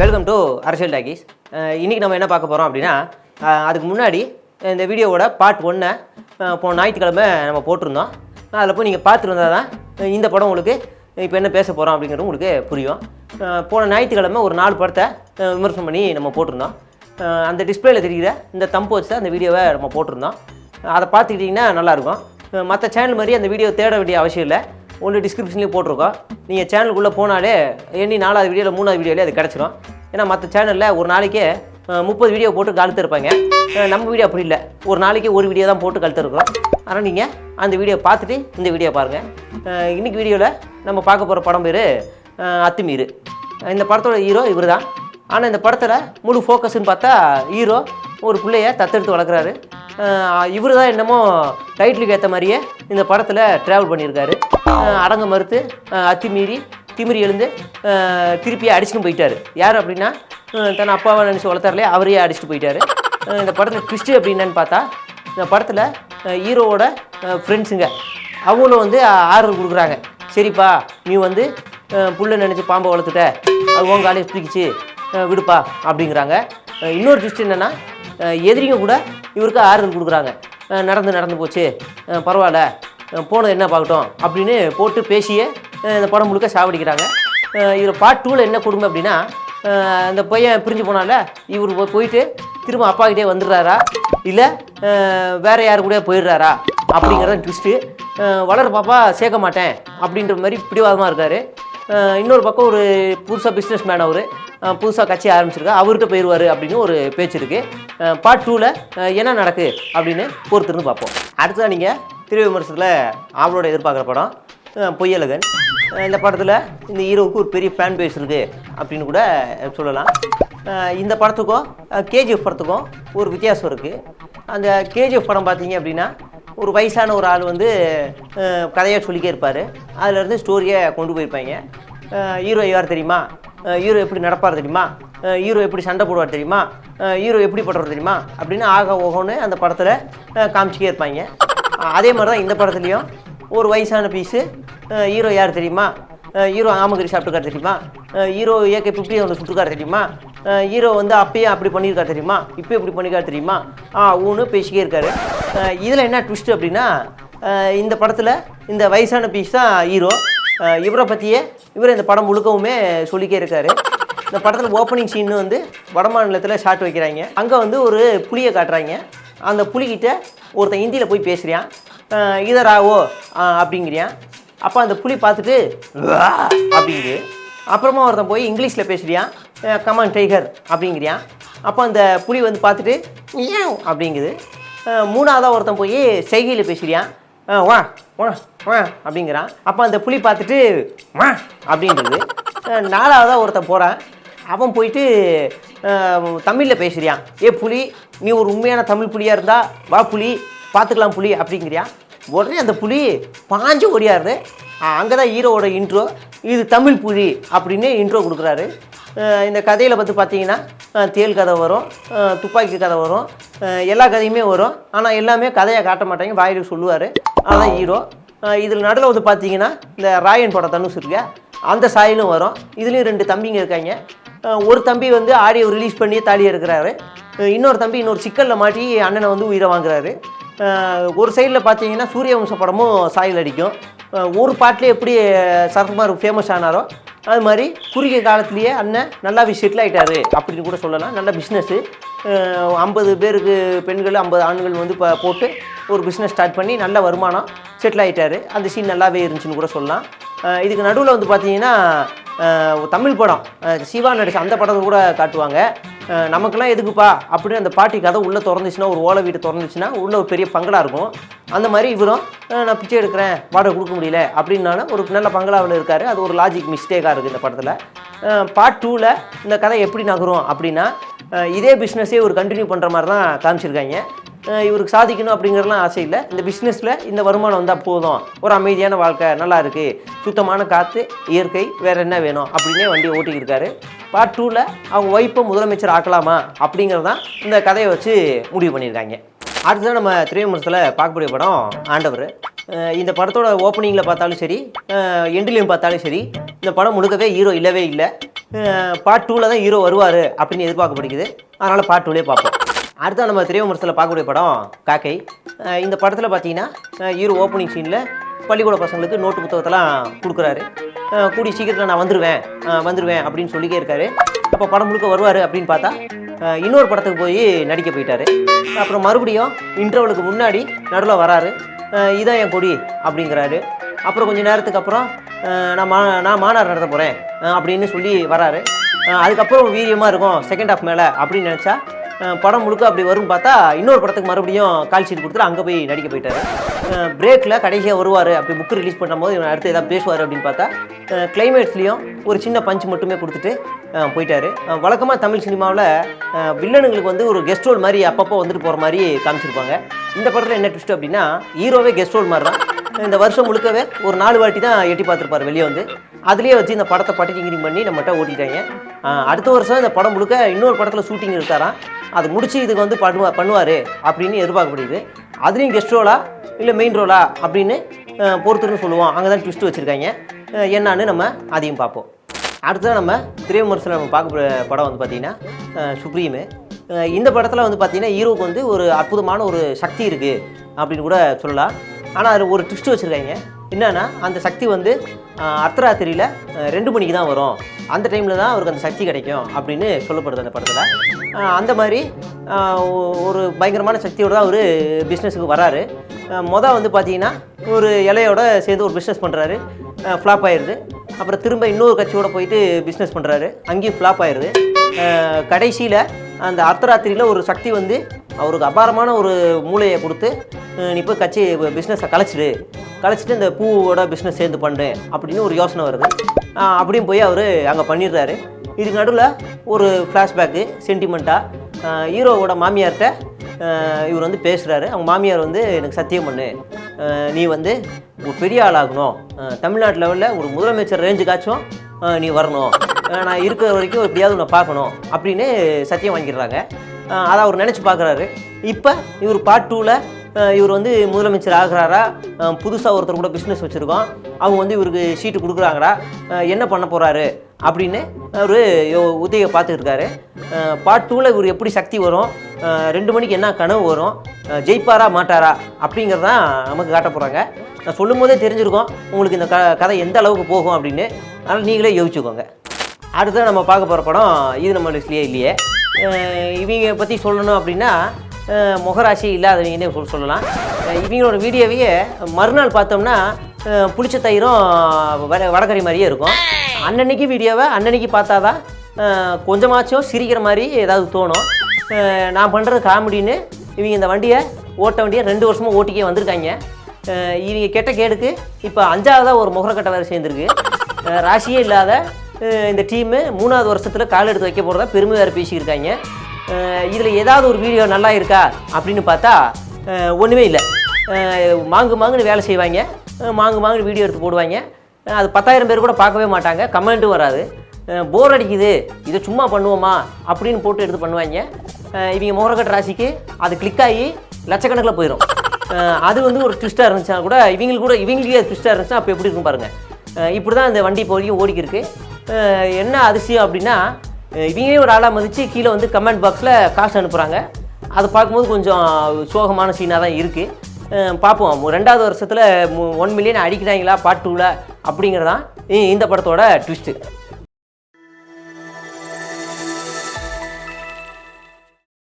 Welcome to அரசியல் talkies இன்றைக்கி நம்ம என்ன பார்க்க போகிறோம் அப்படின்னா அதுக்கு முன்னாடி இந்த வீடியோவோட பார்ட் ஒன்னை போன ஞாயிற்றுக்கிழமை நம்ம போட்டிருந்தோம். அதில் போய் நீங்கள் பார்த்துருந்தா தான் இந்த படம் உங்களுக்கு இப்போ என்ன பேச போகிறோம் அப்படிங்கிறது உங்களுக்கு புரியும். போன ஞாயிற்றுக்கிழமை ஒரு நாலு படத்தை விமர்சனம் பண்ணி நம்ம போட்டிருந்தோம். அந்த டிஸ்பிளேயில் தெரிகிற இந்த தம்பு வச்சு அந்த வீடியோவை நம்ம போட்டிருந்தோம். அதை பார்த்துக்கிட்டிங்கன்னா நல்லாயிருக்கும் மற்ற சேனல் மாதிரி அந்த வீடியோ தேட வேண்டிய அவசியம் இல்லை. ஒன்று டிஸ்கிரிப்ஷன்லேயும் போட்டிருக்கோம். நீங்கள் சேனலுக்குள்ளே போனாலே எண்ணி நாலாவது வீடியோவில் மூணாவது வீடியோவில் அது கிடச்சிரும். ஏன்னா மற்ற சேனலில் ஒரு நாளைக்கே முப்பது வீடியோ போட்டு கழுத்துருப்பாங்க. நம்ம வீடியோ அப்படி இல்லை. ஒரு நாளைக்கு ஒரு வீடியோ தான் போட்டு கழுத்துருக்குறோம் ஆனால் நீங்கள் அந்த வீடியோ பார்த்துட்டு இந்த வீடியோ பாருங்கள் இன்றைக்கி வீடியோவில் நம்ம பார்க்க போகிற படம் பேர் அத்துமீர் இந்த படத்தோட ஹீரோ இவர் தான் ஆனால் இந்த படத்தில் முழு ஃபோக்கஸ்ன்னு பார்த்தா ஹீரோ ஒரு பிள்ளைய தத்தெடுத்து வளர்க்குறாரு. இவர் தான் என்னமோ டைட்டிலுக்கு ஏற்ற மாதிரியே இந்த படத்தில் ட்ராவல் பண்ணியிருக்காரு. அடங்க மறுத்து அத்திமீறி அத்துமீறி திமிரி எழுந்து திருப்பியே திருப்பி அடிச்சுட்டு போயிட்டாரு. யார் அப்படின்னா தன் அப்பாவை நினச்சி வளர்த்தாருலையே அவரையே அடிச்சுட்டு போயிட்டாரு. இந்த படத்தில் ட்விஸ்ட்டு அப்படின்னு பார்த்தா இந்த படத்தில் ஹீரோவோட ஃப்ரெண்ட்ஸுங்க அவங்களும் வந்து ஆர்டர் ஆறுதல் கொடுக்குறாங்க. சரிப்பா நீ வந்து புள்ள புல்லை நினச்சி பாம்பை வளர்த்துட்ட. அது உன் காலையை தூக்கிச்சு விடுப்பா அப்படிங்கிறாங்க. இன்னொரு ட்விஸ்ட் என்னென்னா எதிரிங்க கூட இவருக்கு ஆறுதல் கொடுக்குறாங்க. நடந்து நடந்து போச்சு. பரவாயில்ல. போனது என்ன பார்க்கட்டும்? அப்படின்னு போட்டு பேசியே இந்த படம் முழுக்க சாவடிக்கிறாங்க. இதில் பார்ட் டூவில் என்ன கொடுமை அப்படின்னா அந்த பையன் பிரிஞ்சு போனால இவர் போயிட்டு திரும்ப அப்பாக்கிட்டே வந்துடுறாரா? இல்லை வேறு யாரு கூட போயிடுறாரா? அப்படிங்கிறத ட்விஸ்ட்டு வளர பாப்பா சேர்க்க மாட்டேன் அப்படின்ற மாதிரி பிடிவாதமாக இருக்கார். இன்னொரு பக்கம் ஒரு புதுசாக பிஸ்னஸ் மேன் அவர். புதுசாக கட்சி ஆரம்பிச்சிருக்கா. அவர்கிட்ட போயிடுவார் அப்படின்னு ஒரு பேச்சு இருக்குது பார்ட் டூவில் என்ன நடக்கு அப்படின்னு பொறுத்திருந்து பார்ப்போம். அடுத்ததான் நீங்கள் திரு விமர்சனத்தில் ஆவலோட எதிர்பார்க்குற படம் பொய்யழகன். இந்த படத்தில் இந்த ஹீரோவுக்கு ஒரு பெரிய ஃபேன் பேஸ் இருக்குது அப்படின்னு கூட சொல்லலாம். இந்த படத்துக்கும் கேஜிஎஃப் படத்துக்கும் ஒரு வித்தியாசம் இருக்குது அந்த கேஜிஎஃப் படம் பார்த்தீங்க அப்படின்னா ஒரு வயசான ஒரு ஆள் வந்து கதையாக சொல்லிக்கே இருப்பார். அதுலேருந்து ஸ்டோரியை கொண்டு போயிருப்பாங்க. ஹீரோ யார் தெரியுமா? ஹீரோ எப்படி நடப்பார் தெரியுமா? ஹீரோ எப்படி சண்டை போடுவார் தெரியுமா? ஹீரோ எப்படி படுறது தெரியுமா? அப்படின்னு ஆக ஓகோன்னு அந்த படத்தில் காமிச்சிக்கே இருப்பாங்க. அதே மாதிரி தான் இந்த படத்துலையும் ஒரு வயசான பீஸு ஹீரோ யார் தெரியுமா? ஹீரோ ஆமகிரி சாப்பிட்டுக்கார் தெரியுமா? ஹீரோ ஏகே ஃபிஃப்டி ஒன்று சுட்டுக்கார் தெரியுமா? ஹீரோ வந்து அப்பயே அப்படி பண்ணியிருக்காரு தெரியுமா? இப்போ இப்படி பண்ணியிருக்காரு தெரியுமா? ஆ ஊன்னு பேசிக்கே இருக்காரு. இதில் என்ன ட்விஸ்ட் அப்படின்னா இந்த படத்தில் இந்த வயசான பீஸ் தான் ஹீரோ இவரை பற்றியே இவர் இந்த படம் முழுக்கவுமே சொல்லிக்கே இருக்காரு. இந்த படத்தில் ஓப்பனிங் சீன் வந்து வட மாநிலத்தில் ஷாட் வைக்கிறாங்க. அங்கே வந்து ஒரு புலியை காட்டுறாங்க. அந்த புலிகிட்ட ஒருத்தன் ஹிந்தியில் போய் பேசுகிறான் இதராவோ அப்படிங்கிறியான். அப்போ அந்த புலி பார்த்துட்டு அப்படிங்குது அப்புறமா ஒருத்தன் போய் இங்கிலீஷில் பேசுகிறான் கமான் டைகர் அப்படிங்கிறியான். அப்போ அந்த புலி வந்து பார்த்துட்டு "மியாவ்" அப்படிங்குது. மூணாவதாக ஒருத்தன் போய் செய்கையில் பேசுறியான் வா வா வா அப்படிங்கிறான். அப்போ அந்த புலி பார்த்துட்டு வா அப்படின்றது. நாலாவதாக ஒருத்தன் போகிறான் அவன் போயிட்டு தமிழில் பேசுறியான் ஏ புலி நீ ஒரு உண்மையான தமிழ் புலியாக இருந்தால் வா புலி பார்த்துக்கலாம் புலி அப்படிங்கிறியான் உடனே அந்த புலி பாஞ்சு ஓடியாருது. அங்கே தான் ஹீரோவோட இன்ட்ரோ இது தமிழ் புலி அப்படின்னு இன்ட்ரோ கொடுக்குறாரு. இந்த கதையில் பார்த்து பார்த்தீங்கன்னா தேல் கதை வரும் துப்பாக்கி கதை வரும் எல்லா கதையுமே வரும். ஆனால் எல்லாமே கதையை காட்ட மாட்டாங்க. வாயில் சொல்லுவார். அதான் ஹீரோ இதில் நடுவில் வந்து பார்த்தீங்கன்னா இந்த ராயன் படம் தனுஷ் இருக்கு. அந்த சாயலும் வரும். இதுலேயும் ரெண்டு தம்பிங்க இருக்காங்க. ஒரு தம்பி வந்து ஆடியோ ரிலீஸ் பண்ணி தாலி எடுக்கிறாரு. இன்னொரு தம்பி இன்னொரு சிக்கலில் மாட்டி அண்ணனை வந்து உயிரை வாங்குறாரு. ஒரு சைடில் பார்த்தீங்கன்னா சூரியவம்ச படமும் சாயல் அடிக்கும். ஒரு பாட்டிலே எப்படி சரத்குமார் ஃபேமஸ் ஆனாரோ அது மாதிரி குறுகிய காலத்திலேயே அண்ணன் நல்லா செட்டில் ஆகிட்டாரு அப்படின்னு கூட சொல்லலாம். நல்ல பிஸ்னஸ்ஸு ஐம்பது பேருக்கு பெண்கள் ஐம்பது ஆண்கள் வந்து இப்போ போட்டு ஒரு பிஸ்னஸ் ஸ்டார்ட் பண்ணி நல்ல வருமானம் செட்டில் ஆகிட்டாரு அந்த சீன் நல்லாவே இருந்துச்சுன்னு கூட சொல்லலாம். இதுக்கு நடுவில் வந்து பார்த்தீங்கன்னா தமிழ் படம். சிவா நடிச்ச அந்த படத்தை கூட காட்டுவாங்க. நமக்கெல்லாம் எதுக்குப்பா? அப்படின்னு அந்த பாட்டி கதை உள்ளே திறந்துச்சுன்னா ஒரு ஓலை வீடு திறந்துச்சுன்னா உள்ளே ஒரு பெரிய பங்களா இருக்கும். அந்த மாதிரி இவரும் நான் பிச்சை எடுக்கிறேன் வாடகை கொடுக்க முடியல அப்படின்னாலும் ஒரு நல்ல பங்களாவில் இருக்கார். அது ஒரு லாஜிக் மிஸ்டேக்காக இருக்குது இந்த படத்தில். பார்ட் டூவில் இந்த கதை எப்படி நகரும் அப்படின்னா இதே பிஸ்னஸே ஒரு கண்டினியூ பண்ணுற மாதிரி தான் காமிச்சிருக்காங்க. இவருக்கு சாதிக்கணும் அப்படிங்கிறலாம் ஆசை இல்லை. இந்த பிஸ்னஸில் இந்த வருமானம் வந்தால் போதும். ஒரு அமைதியான வாழ்க்கை நல்லா இருக்குது சுத்தமான காற்று இயற்கை வேறு என்ன வேணும் அப்படின்னே வண்டியை ஓட்டிக்கிட்டு இருக்காரு. பார்ட் டூவில் அவங்க ஒய்ஃபை முதலமைச்சர் ஆக்கலாமா அப்படிங்கிறது தான் இந்த கதையை வச்சு முடிவு பண்ணியிருக்காங்க. அடுத்ததான் நம்ம திரைவிமர்சனத்தில் பார்க்கக்கூடிய படம் ஆண்டவர். இந்த படத்தோட ஓப்பனிங்கில் பார்த்தாலும் சரி எண்டுலேயும் பார்த்தாலும் சரி இந்த படம் முழுக்கவே ஹீரோ இல்லவே இல்லை. பார்ட் டூவில் தான் ஹீரோ வருவார் அப்படின்னு எதிர்பார்க்கப்படுகிறது. அதனால் பார்ட் டூலே பார்ப்போம். அடுத்த நம்ம திரைவிமர்சனத்தில் பார்க்கக்கூடிய படம் காக்கை. இந்த படத்தில் பார்த்தீங்கன்னா ஹீரோ ஓப்பனிங் சீனில் பள்ளிக்கூட பசங்களுக்கு நோட்டு புத்தகத்தெல்லாம் கொடுக்குறாரு. கூடி கூடிய சீக்கிரத்தில் நான் வந்துடுவேன் வந்துடுவேன் அப்படின்னு சொல்லிக்கே இருக்காரு. அப்போ படம் முழுக்க வருவார் அப்படின்னு பார்த்தா இன்னொரு படத்துக்கு போய் நடிக்க போயிட்டாரு. அப்புறம் மறுபடியும் இன்டர்வலுக்கு முன்னாடி நடுவில் வராரு. இதான் என் கொடி அப்படிங்கிறாரு. அப்புறம் கொஞ்ச நேரத்துக்கு அப்புறம் நான் மா நான் மாநாடு நடத்த போகிறேன் அப்படின்னு சொல்லி வராரு. அதுக்கப்புறம் வீரியமாக இருக்கும் செகண்ட் ஹாஃப் மேலே அப்படின்னு நினச்சா படம் முழுக்க அப்படி வரும்னு பார்த்தா இன்னொரு படத்துக்கு மறுபடியும் கால் ஷீட் கொடுத்துட்டு அங்கே போய் நடிக்க போயிட்டாரு. பிரேக்கில் கடைசியாக வருவார். அப்படி புக்கு ரிலீஸ் பண்ணும்போது இவன் அடுத்து ஏதாவது பேசுவார் அப்படின்னு பார்த்தா கிளைமேட்ஸ்லேயும் ஒரு சின்ன பஞ்ச் மட்டுமே கொடுத்துட்டு அஹ் போயிட்டாரு. வழக்கமாக தமிழ் சினிமாவில் வில்லனுங்களுக்கு வந்து ஒரு கெஸ்ட் ரோல் மாதிரி அப்பப்போ வந்துட்டு போகிற மாதிரி காமிச்சிருப்பாங்க. இந்த படத்தில் என்ன ட்விஸ்ட் அப்படின்னா ஹீரோவே கெஸ்ட் ரோல் மாதிரி தான் இந்த வருஷம் முழுக்கவே ஒரு நாலு வாட்டி தான் எட்டி பார்த்துருப்பார் வெளியே வந்து. அதுலேயே வச்சு இந்த படத்தை பட்டிங்கிங் பண்ணி நம்மகிட்ட ஓட்டிட்டாங்க. அடுத்த வருஷம் இந்த படம் முழுக்க இன்னொரு படத்தில் ஷூட்டிங் இருக்காராம். அது முடித்து இதுக்கு வந்து பண்ணுவா பண்ணுவார் அப்படின்னு எதிர்பார்க்கப்படுது. அதுலேயும் கெஸ்ட் ரோலா இல்லை மெயின் ரோலா அப்படின்னு அஹ் பொறுத்துன்னு சொல்லுவோம். அங்கே தான் ட்விஸ்ட் வச்சுருக்காங்க என்னான்னு நம்ம அதையும் பார்ப்போம். அடுத்ததாக நம்ம திரைவிமர்சனம் நம்ம பார்க்க படம் வந்து பார்த்திங்கன்னா சுப்ரீமு இந்த படத்தில் வந்து பார்த்திங்கன்னா ஹீரோவுக்கு வந்து ஒரு அற்புதமான ஒரு சக்தி இருக்குது அப்படின்னு கூட சொல்லலாம். ஆனால் அதில் ஒரு ட்விஸ்ட் வச்சுருக்காங்க. என்னன்னா அந்த சக்தி வந்து அர்த்தராத்திரியில் ரெண்டு மணிக்கு தான் வரும். அந்த டைமில் தான் அவருக்கு அந்த சக்தி கிடைக்கும் அப்படின்னு சொல்லப்படுது அந்த படத்தில். அந்த மாதிரி ஒ- ஒரு பயங்கரமான சக்தியோடு தான் அவர் பிஸ்னஸுக்கு வராரு. மொதல் வந்து பார்த்தீங்கன்னா ஒரு இலையோட சேர்ந்து ஒரு பிஸ்னஸ் பண்ணுறாரு ஃப்ளாப் ஆயிடுது அப்புறம் திரும்ப இன்னொரு கட்சியோட போயிட்டு பிஸ்னஸ் பண்ணுறாரு அங்கேயும் ஃப்ளாப் ஆயிடுது கடைசியில் அந்த அர்த்தராத்திரியில் ஒரு சக்தி வந்து அவருக்கு அபாரமான ஒரு மூளையை கொடுத்து நீ போய் கட்சி பிஸ்னஸை கலைச்சிடு. கலைச்சிட்டு இந்த பூவோட பிஸ்னஸ் சேர்ந்து பண்ணு அப்படின்னு ஒரு யோசனை வருது. அப்படியும் போய் அவர் அங்கே பண்ணிடுறாரு. இதுக்கு நடுவில் ஒரு ஃப்ளாஷ்பேக்கு சென்டிமெண்ட்டாக ஹீரோவோட மாமியார்கிட்ட இவர் வந்து பேசுகிறாரு அவங்க மாமியார் வந்து எனக்கு சத்தியம் பண்ணு. நீ வந்து ஒரு பெரிய ஆளாகணும். தமிழ்நாட்டு லெவலில் ஒரு முதலமைச்சர் ரேஞ்சுக்காச்சும் நீ வரணும். நான் இருக்கிற வரைக்கும் எப்படியாவது உன்னை பார்க்கணும் அப்படின்னு சத்தியம் வாங்கிடுறாங்க. அதை அவர் நினச்சி பார்க்குறாரு. இப்போ இவர் பார்ட் டூவில் இவர் வந்து முதலமைச்சர் ஆகிறாரா? புதுசாக ஒருத்தர் கூட பிஸ்னஸ் வச்சுருக்கோம். அவங்க வந்து இவருக்கு சீட்டு கொடுக்குறாங்களா என்ன பண்ண போகிறாரு அப்படின்னு அவர் உதவியை பார்த்துட்டு இருக்காரு பார்ட் டூவில் இவர் எப்படி சக்தி வரும்? ரெண்டு மணிக்கு என்ன கனவு வரும்? ஜெயிப்பாரா மாட்டாரா? அப்படிங்கிறதான் நமக்கு காட்ட போகிறாங்க நான் சொல்லும் போதே தெரிஞ்சிருக்கோம். உங்களுக்கு இந்த க கதை எந்த அளவுக்கு போகும் அப்படின்னு. அதனால் நீங்களே யோசிச்சுக்கோங்க. அடுத்து நம்ம பார்க்க போகிற படம் இது நம்ம லிஸ்ட்லேயே இல்லையே. இவங்க பற்றி சொல்லணும் அப்படின்னா முகராசி இல்லாதவங்கன்னே சொல் சொல்லலாம். இவங்களோட வீடியோவையே மறுநாள் பார்த்தோம்னா புளிச்ச தயிரும் வட வடகறி மாதிரியே இருக்கும். அன்னன்னைக்கு வீடியோவை? அன்னன்னைக்கு பார்த்தா தான் கொஞ்சமாச்சும் சிரிக்கிற மாதிரி ஏதாவது தோணும். நான் பண்ணுறது காமெடின்னு இவங்க இந்த வண்டியை ஓட்ட வண்டியை ரெண்டு வருஷமாக ஓட்டிக்கே வந்திருக்காங்க. இவங்க கெட்ட கேடுக்கு இப்போ அஞ்சாவதாக ஒரு முகரக்கட்டை வேறு சேர்ந்துருக்கு. ராசியே இல்லாத இந்த டீமு மூணாவது வருஷத்தில் கால் எடுத்து வைக்க போகிறதா பெருமை வேறு பேசியிருக்காங்க இதில் ஏதாவது ஒரு வீடியோ நல்லா இருக்கா? அப்படின்னு பார்த்தா ஒன்றுமே இல்லை. மாங்கு மாங்குன்னு வேலை செய்வாங்க. மாங்கு மாங்குன்னு வீடியோ எடுத்து போடுவாங்க. அது பத்தாயிரம் பேர் கூட பார்க்கவே மாட்டாங்க. கமெண்ட்டும் வராது. போர் அடிக்குது. இதை சும்மா பண்ணுவோமா? அப்படின்னு போட்டு எடுத்து பண்ணுவாங்க. இவங்க முகரக்கட்ட ராசிக்கு அது கிளிக் ஆகி லட்சக்கணக்கில் போயிடும் அது வந்து ஒரு ட்விஸ்ட்டாக இருந்துச்சுன்னா கூட இவங்களுக்கு கூட இவங்களுக்கே ட்விஸ்ட்டாக இருந்துச்சுன்னா அப்போ எப்படி இருக்கும் பாருங்கள் இப்படி தான் இந்த வண்டி இப்போ வரைக்கும் ஓடிக்கிருக்கு. என்ன அதிசயம் அப்படின்னா இவங்களே ஒரு ஆளாக மதித்து கீழே வந்து கமெண்ட் பாக்ஸில் காசு அனுப்புகிறாங்க அதை பார்க்கும்போது கொஞ்சம் சோகமான சீனாக தான் இருக்குது பார்ப்போம். ரெண்டாவது வருஷத்தில் ஒன் மில்லியன் அடிக்கிறாங்களா பார்ட் டூவில் அப்படிங்கிறதான் இந்த படத்தோட ட்விஸ்ட்டு